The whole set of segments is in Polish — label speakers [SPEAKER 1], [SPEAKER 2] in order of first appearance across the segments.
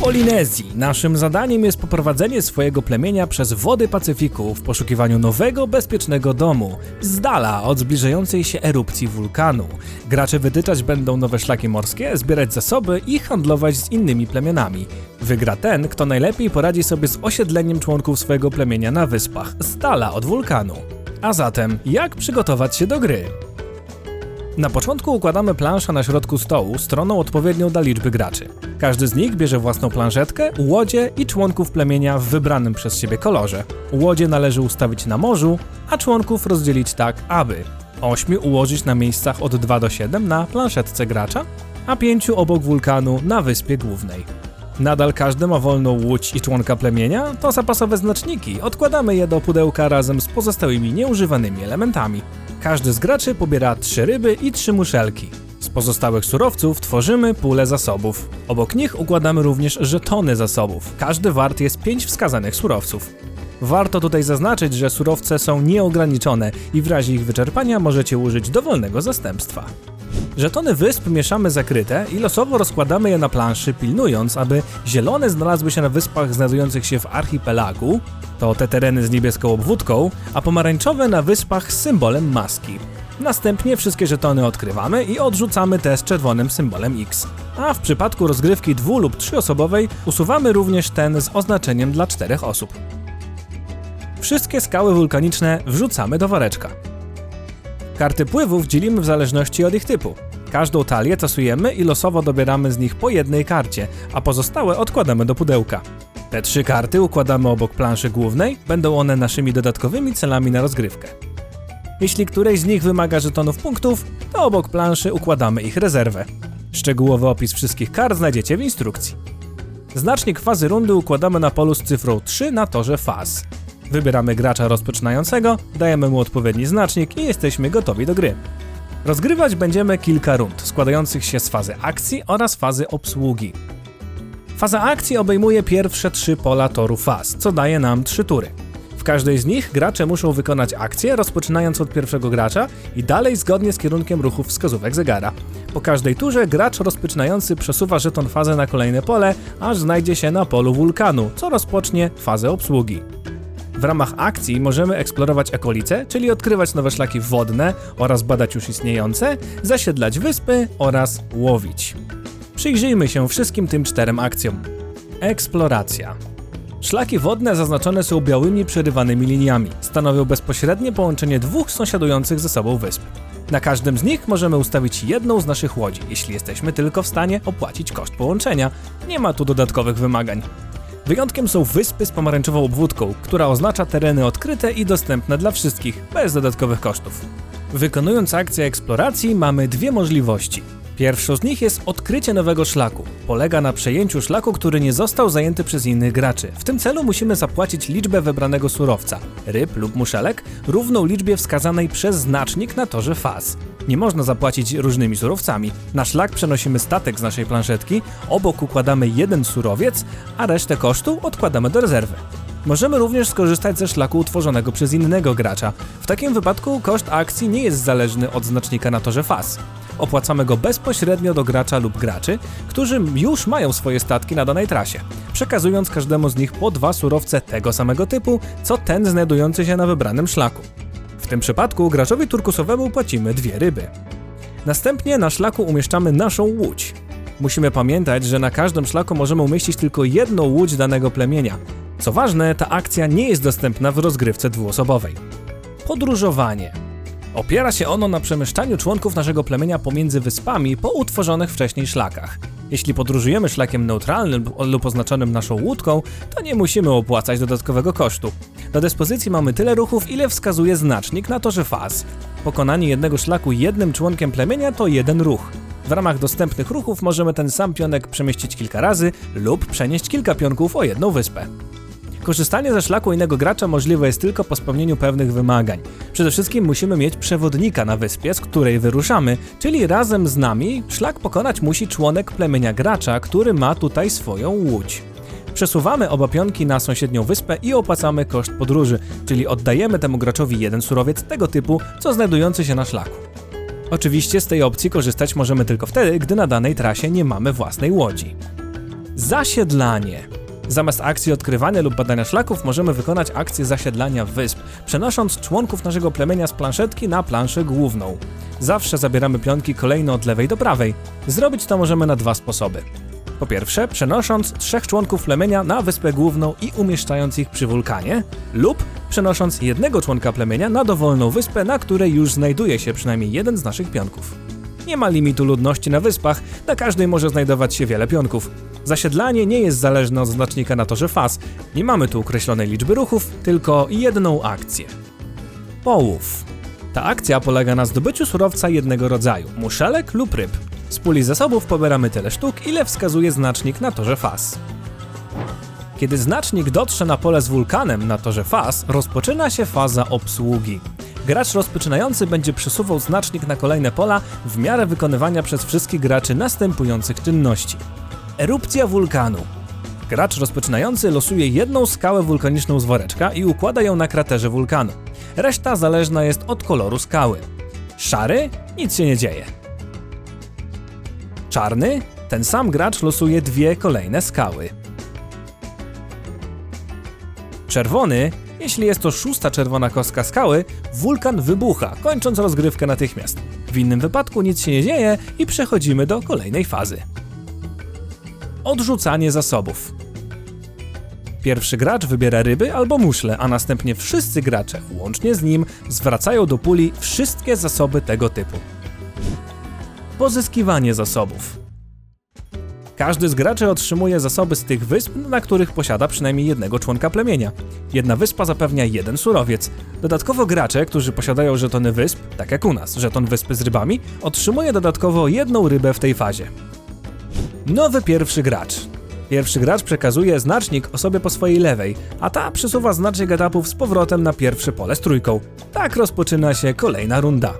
[SPEAKER 1] Polinezji naszym zadaniem jest poprowadzenie swojego plemienia przez wody Pacyfiku w poszukiwaniu nowego, bezpiecznego domu, z dala od zbliżającej się erupcji wulkanu. Gracze wytyczać będą nowe szlaki morskie, zbierać zasoby i handlować z innymi plemionami. Wygra ten, kto najlepiej poradzi sobie z osiedleniem członków swojego plemienia na wyspach, z dala od wulkanu. A zatem, jak przygotować się do gry? Na początku układamy planszę na środku stołu, stroną odpowiednią dla liczby graczy. Każdy z nich bierze własną planszetkę, łodzie i członków plemienia w wybranym przez siebie kolorze. Łodzie należy ustawić na morzu, a członków rozdzielić tak, aby 8 ułożyć na miejscach od 2 do 7 na planszetce gracza, a 5 obok wulkanu na wyspie głównej. Nadal każdy ma wolną łódź i członka plemienia, to zapasowe znaczniki, odkładamy je do pudełka razem z pozostałymi nieużywanymi elementami. Każdy z graczy pobiera trzy ryby i trzy muszelki. Z pozostałych surowców tworzymy pulę zasobów. Obok nich układamy również żetony zasobów. Każdy wart jest 5 wskazanych surowców. Warto tutaj zaznaczyć, że surowce są nieograniczone i w razie ich wyczerpania możecie użyć dowolnego zastępstwa. Żetony wysp mieszamy zakryte i losowo rozkładamy je na planszy, pilnując, aby zielone znalazły się na wyspach znajdujących się w archipelagu, to te tereny z niebieską obwódką, a pomarańczowe na wyspach z symbolem maski. Następnie wszystkie żetony odkrywamy i odrzucamy te z czerwonym symbolem X. A w przypadku rozgrywki dwu- lub trzyosobowej usuwamy również ten z oznaczeniem dla czterech osób. Wszystkie skały wulkaniczne wrzucamy do woreczka. Karty pływów dzielimy w zależności od ich typu. Każdą talię tasujemy i losowo dobieramy z nich po jednej karcie, a pozostałe odkładamy do pudełka. Te trzy karty układamy obok planszy głównej, będą one naszymi dodatkowymi celami na rozgrywkę. Jeśli któreś z nich wymaga żetonów punktów, to obok planszy układamy ich rezerwę. Szczegółowy opis wszystkich kart znajdziecie w instrukcji. Znacznik fazy rundy układamy na polu z cyfrą 3 na torze faz. Wybieramy gracza rozpoczynającego, dajemy mu odpowiedni znacznik i jesteśmy gotowi do gry. Rozgrywać będziemy kilka rund, składających się z fazy akcji oraz fazy obsługi. Faza akcji obejmuje pierwsze trzy pola toru faz, co daje nam trzy tury. W każdej z nich gracze muszą wykonać akcję, rozpoczynając od pierwszego gracza i dalej zgodnie z kierunkiem ruchów wskazówek zegara. Po każdej turze gracz rozpoczynający przesuwa żeton fazę na kolejne pole, aż znajdzie się na polu wulkanu, co rozpocznie fazę obsługi. W ramach akcji możemy eksplorować okolice, czyli odkrywać nowe szlaki wodne oraz badać już istniejące, zasiedlać wyspy oraz łowić. Przyjrzyjmy się wszystkim tym czterem akcjom. Eksploracja. Szlaki wodne zaznaczone są białymi przerywanymi liniami. Stanowią bezpośrednie połączenie dwóch sąsiadujących ze sobą wysp. Na każdym z nich możemy ustawić jedną z naszych łodzi, jeśli jesteśmy tylko w stanie opłacić koszt połączenia. Nie ma tu dodatkowych wymagań. Wyjątkiem są wyspy z pomarańczową obwódką, która oznacza tereny odkryte i dostępne dla wszystkich, bez dodatkowych kosztów. Wykonując akcję eksploracji mamy dwie możliwości. Pierwszą z nich jest odkrycie nowego szlaku. Polega na przejęciu szlaku, który nie został zajęty przez innych graczy. W tym celu musimy zapłacić liczbę wybranego surowca, ryb lub muszelek, równą liczbie wskazanej przez znacznik na torze faz. Nie można zapłacić różnymi surowcami. Na szlak przenosimy statek z naszej planszetki, obok układamy jeden surowiec, a resztę kosztu odkładamy do rezerwy. Możemy również skorzystać ze szlaku utworzonego przez innego gracza. W takim wypadku koszt akcji nie jest zależny od znacznika na torze faz. Opłacamy go bezpośrednio do gracza lub graczy, którzy już mają swoje statki na danej trasie, przekazując każdemu z nich po dwa surowce tego samego typu, co ten znajdujący się na wybranym szlaku. W tym przypadku graczowi turkusowemu płacimy dwie ryby. Następnie na szlaku umieszczamy naszą łódź. Musimy pamiętać, że na każdym szlaku możemy umieścić tylko jedną łódź danego plemienia. Co ważne, ta akcja nie jest dostępna w rozgrywce dwuosobowej. Podróżowanie. Opiera się ono na przemieszczaniu członków naszego plemienia pomiędzy wyspami po utworzonych wcześniej szlakach. Jeśli podróżujemy szlakiem neutralnym lub oznaczonym naszą łódką, to nie musimy opłacać dodatkowego kosztu. Do dyspozycji mamy tyle ruchów, ile wskazuje znacznik na torze faz. Pokonanie jednego szlaku jednym członkiem plemienia to jeden ruch. W ramach dostępnych ruchów możemy ten sam pionek przemieścić kilka razy lub przenieść kilka pionków o jedną wyspę. Korzystanie ze szlaku innego gracza możliwe jest tylko po spełnieniu pewnych wymagań. Przede wszystkim musimy mieć przewodnika na wyspie, z której wyruszamy, czyli razem z nami szlak pokonać musi członek plemienia gracza, który ma tutaj swoją łódź. Przesuwamy oba pionki na sąsiednią wyspę i opłacamy koszt podróży, czyli oddajemy temu graczowi jeden surowiec tego typu, co znajdujący się na szlaku. Oczywiście z tej opcji korzystać możemy tylko wtedy, gdy na danej trasie nie mamy własnej łodzi. Zasiedlanie. Zamiast akcji odkrywania lub badania szlaków możemy wykonać akcję zasiedlania wysp, przenosząc członków naszego plemienia z planszetki na planszę główną. Zawsze zabieramy pionki kolejno od lewej do prawej. Zrobić to możemy na dwa sposoby. Po pierwsze, przenosząc trzech członków plemienia na wyspę główną i umieszczając ich przy wulkanie, lub przenosząc jednego członka plemienia na dowolną wyspę, na której już znajduje się przynajmniej jeden z naszych pionków. Nie ma limitu ludności na wyspach, na każdej może znajdować się wiele pionków. Zasiedlanie nie jest zależne od znacznika na torze faz. Nie mamy tu określonej liczby ruchów, tylko jedną akcję. Połów. Ta akcja polega na zdobyciu surowca jednego rodzaju, muszelek lub ryb. Z puli zasobów pobieramy tyle sztuk, ile wskazuje znacznik na torze faz. Kiedy znacznik dotrze na pole z wulkanem na torze faz, rozpoczyna się faza obsługi. Gracz rozpoczynający będzie przesuwał znacznik na kolejne pola w miarę wykonywania przez wszystkich graczy następujących czynności. Erupcja wulkanu. Gracz rozpoczynający losuje jedną skałę wulkaniczną z woreczka i układa ją na kraterze wulkanu. Reszta zależna jest od koloru skały. Szary? Nic się nie dzieje. Czarny? Ten sam gracz losuje dwie kolejne skały. Czerwony? Jeśli jest to szósta czerwona kostka skały, wulkan wybucha, kończąc rozgrywkę natychmiast. W innym wypadku nic się nie dzieje i przechodzimy do kolejnej fazy. Odrzucanie zasobów. Pierwszy gracz wybiera ryby albo muszle, a następnie wszyscy gracze, łącznie z nim, zwracają do puli wszystkie zasoby tego typu. Pozyskiwanie zasobów. Każdy z graczy otrzymuje zasoby z tych wysp, na których posiada przynajmniej jednego członka plemienia. Jedna wyspa zapewnia jeden surowiec. Dodatkowo gracze, którzy posiadają żetony wysp, tak jak u nas, żeton wyspy z rybami, otrzymuje dodatkowo jedną rybę w tej fazie. Nowy pierwszy gracz. Pierwszy gracz przekazuje znacznik osobie po swojej lewej, a ta przesuwa znacznik etapów z powrotem na pierwsze pole z trójką. Tak rozpoczyna się kolejna runda.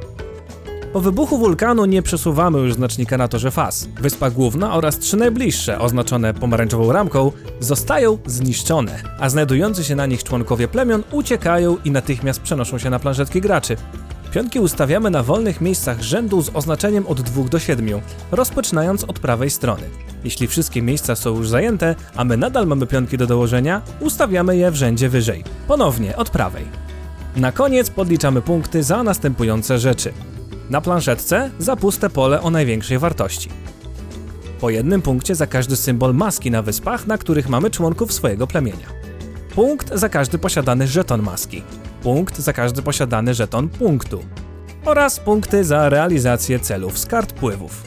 [SPEAKER 1] Po wybuchu wulkanu nie przesuwamy już znacznika na torze faz. Wyspa główna oraz trzy najbliższe, oznaczone pomarańczową ramką, zostają zniszczone, a znajdujący się na nich członkowie plemion uciekają i natychmiast przenoszą się na planszetki graczy. Pionki ustawiamy na wolnych miejscach rzędu z oznaczeniem od 2 do 7, rozpoczynając od prawej strony. Jeśli wszystkie miejsca są już zajęte, a my nadal mamy pionki do dołożenia, ustawiamy je w rzędzie wyżej. Ponownie od prawej. Na koniec podliczamy punkty za następujące rzeczy. Na planszetce za puste pole o największej wartości. Po jednym punkcie za każdy symbol maski na wyspach, na których mamy członków swojego plemienia. Punkt za każdy posiadany żeton maski. Punkt za każdy posiadany żeton punktu. Oraz punkty za realizację celów z kart pływów.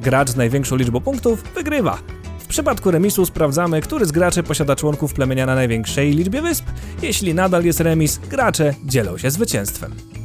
[SPEAKER 1] Gracz z największą liczbą punktów wygrywa. W przypadku remisu sprawdzamy, który z graczy posiada członków plemienia na największej liczbie wysp. Jeśli nadal jest remis, gracze dzielą się zwycięstwem.